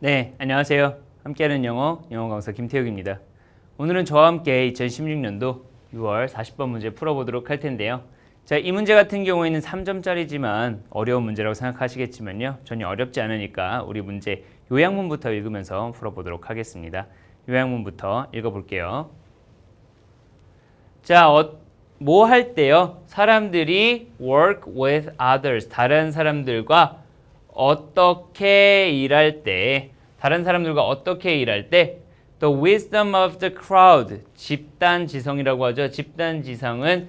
네, 안녕하세요. 함께하는 영어, 영어 강사 김태욱입니다. 오늘은 저와 함께 2016년도 6월 40번 문제 풀어보도록 할 텐데요. 자, 이 문제 같은 경우에는 3점짜리지만 어려운 문제라고 생각하시겠지만요. 전혀 어렵지 않으니까 우리 문제 요약문부터 읽으면서 풀어보도록 하겠습니다. 요약문부터 읽어볼게요. 자, 어, 뭐 할 때요? 사람들이 work with others, 다른 사람들과 어떻게 일할 때, 다른 사람들과 어떻게 일할 때, the wisdom of the crowd, 집단 지성이라고 하죠. 집단 지성은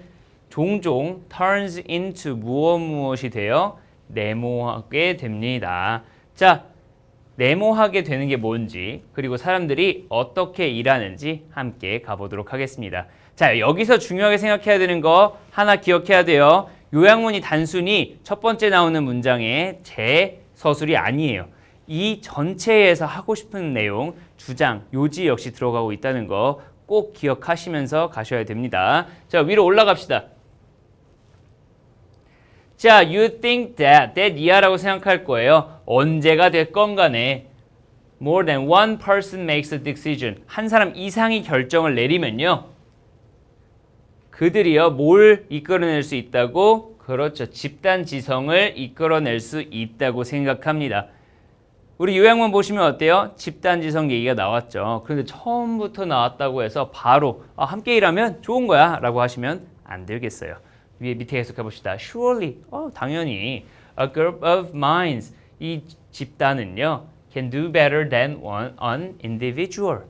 종종 turns into 무엇 무엇이 되어 네모하게 됩니다. 자, 네모하게 되는 게 뭔지 그리고 사람들이 어떻게 일하는지 함께 가보도록 하겠습니다. 자 여기서 중요하게 생각해야 되는 거 하나 기억해야 돼요. 요약문이 단순히 첫 번째 나오는 문장의 제 서술이 아니에요. 이 전체에서 하고 싶은 내용, 주장, 요지 역시 들어가고 있다는 거 꼭 기억하시면서 가셔야 됩니다. 자 위로 올라갑시다. 자, you think that, that 이하라고 생각할 거예요. 언제가 됐건 간에 more than one person makes a decision. 한 사람 이상이 결정을 내리면요. 그들이요, 뭘 이끌어낼 수 있다고? 그렇죠. 집단 지성을 이끌어낼 수 있다고 생각합니다. 우리 요약만 보시면 어때요? 집단 지성 얘기가 나왔죠. 그런데 처음부터 나왔다고 해서 바로 아, 함께 일하면 좋은 거야 라고 하시면 안 되겠어요. 위에 밑에 해석해 봅시다. Surely, 어, 당연히 a group of minds 이 집단은요 can do better than one an individual.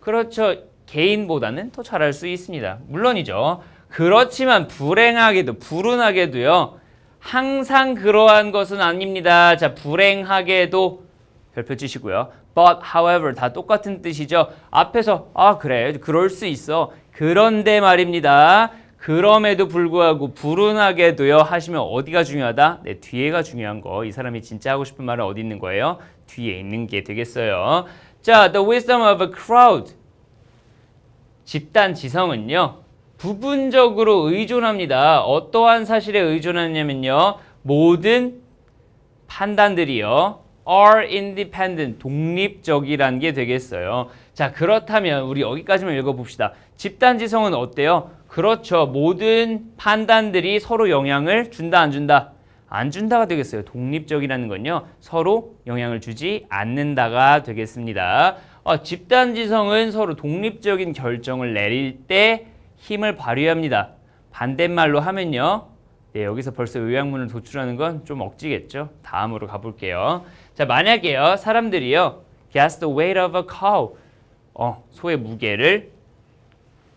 그렇죠. 개인보다는 더 잘할 수 있습니다. 물론이죠. 그렇지만 불행하게도 불운하게도요. 항상 그러한 것은 아닙니다. 자, 불행하게도 별표 치시고요. But, however, 다 똑같은 뜻이죠. 앞에서 아 그래, 그럴 수 있어. 그런데 말입니다. 그럼에도 불구하고 불운하게도요 하시면 어디가 중요하다? 네, 뒤에가 중요한 거. 이 사람이 진짜 하고 싶은 말은 어디 있는 거예요? 뒤에 있는 게 되겠어요. 자, the wisdom of a crowd. 집단 지성은요. 부분적으로 의존합니다. 어떠한 사실에 의존하냐면요. 모든 판단들이요. are independent, 독립적이라는 게 되겠어요. 자, 그렇다면 우리 여기까지만 읽어봅시다. 집단 지성은 어때요? 그렇죠. 모든 판단들이 서로 영향을 준다, 안 준다? 안 준다가 되겠어요. 독립적이라는 건요. 서로 영향을 주지 않는다가 되겠습니다. 어, 집단 지성은 서로 독립적인 결정을 내릴 때 힘을 발휘합니다. 반대말로 하면요. 네, 여기서 벌써 요약문을 도출하는 건 좀 억지겠죠. 다음으로 가볼게요. 자, 만약에요. 사람들이요. guess the weight of a cow. 어, 소의 무게를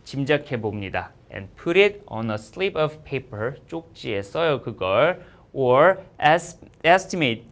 짐작해 봅니다. and put it on a slip of paper. 쪽지에 써요, 그걸. or es, estimate.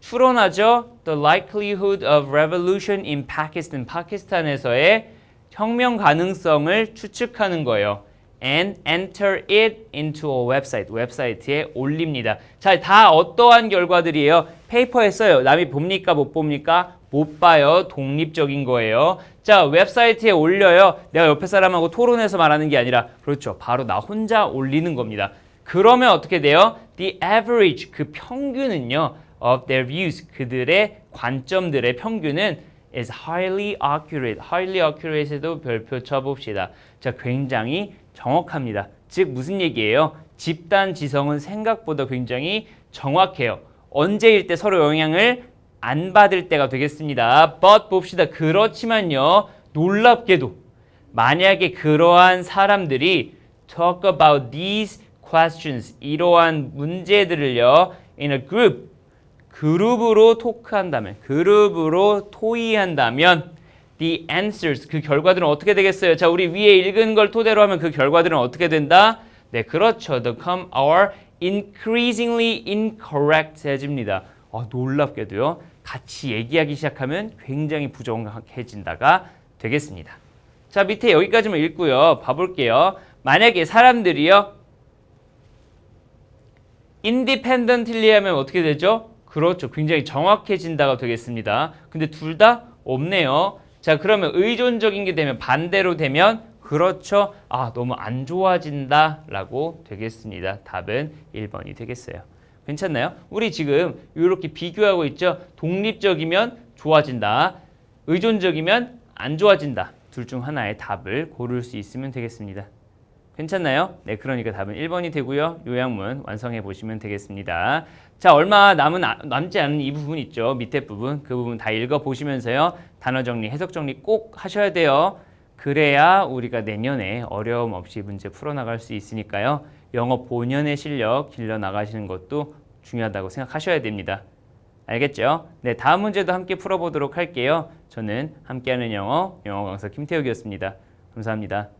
추론하죠. The likelihood of revolution in Pakistan. 파키스탄에서의 혁명 가능성을 추측하는 거예요. and enter it into a website. 웹사이트에 올립니다. 자, 다 어떠한 결과들이에요? 페이퍼에 써요. 남이 봅니까? 못 봅니까? 못 봐요. 독립적인 거예요. 자, 웹사이트에 올려요. 내가 옆에 사람하고 토론해서 말하는 게 아니라 그렇죠. 바로 나 혼자 올리는 겁니다. 그러면 어떻게 돼요? The average 그 평균은요. Of their views 그들의 관점들의 평균은 is highly accurate. highly accurate에도 별표 쳐봅시다. 자, 굉장히 정확합니다. 즉 무슨 얘기예요? 집단 지성은 생각보다 굉장히 정확해요. 언제일 때 서로 영향을 안 받을 때가 되겠습니다. but 봅시다. 그렇지만요. 놀랍게도 만약에 그러한 사람들이 talk about these questions 이러한 문제들을요 in a group 그룹으로 토크한다면 그룹으로 토의한다면 the answers 그 결과들은 어떻게 되겠어요? 자, 우리 위에 읽은 걸 토대로 하면 그 결과들은 어떻게 된다? 네, 그렇죠. The come are increasingly incorrect해집니다. 아, 놀랍게도요. 같이 얘기하기 시작하면 굉장히 부정확해진다가 되겠습니다. 자, 밑에 여기까지만 읽고요. 봐볼게요. 만약에 사람들이요. independently 하면 어떻게 되죠? 그렇죠. 굉장히 정확해진다가 되겠습니다. 근데 둘 다 없네요. 자, 그러면 의존적인 게 되면 반대로 되면 그렇죠. 아, 너무 안 좋아진다 라고 되겠습니다. 답은 1번이 되겠어요. 괜찮나요? 우리 지금 이렇게 비교하고 있죠. 독립적이면 좋아진다. 의존적이면 안 좋아진다. 둘 중 하나의 답을 고를 수 있으면 되겠습니다. 괜찮나요? 네, 그러니까 답은 1번이 되고요. 요약문 완성해 보시면 되겠습니다. 자, 얼마 남은 아- 남지 않은 이 부분 있죠. 밑에 부분. 그 부분 다 읽어 보시면서요. 단어 정리, 해석 정리 꼭 하셔야 돼요. 그래야 우리가 내년에 어려움 없이 문제 풀어 나갈 수 있으니까요. 영어 본연의 실력 길러 나가시는 것도 중요하다고 생각하셔야 됩니다. 알겠죠? 네, 다음 문제도 함께 풀어 보도록 할게요. 저는 함께하는 영어 영어 강사 김태욱이었습니다. 감사합니다.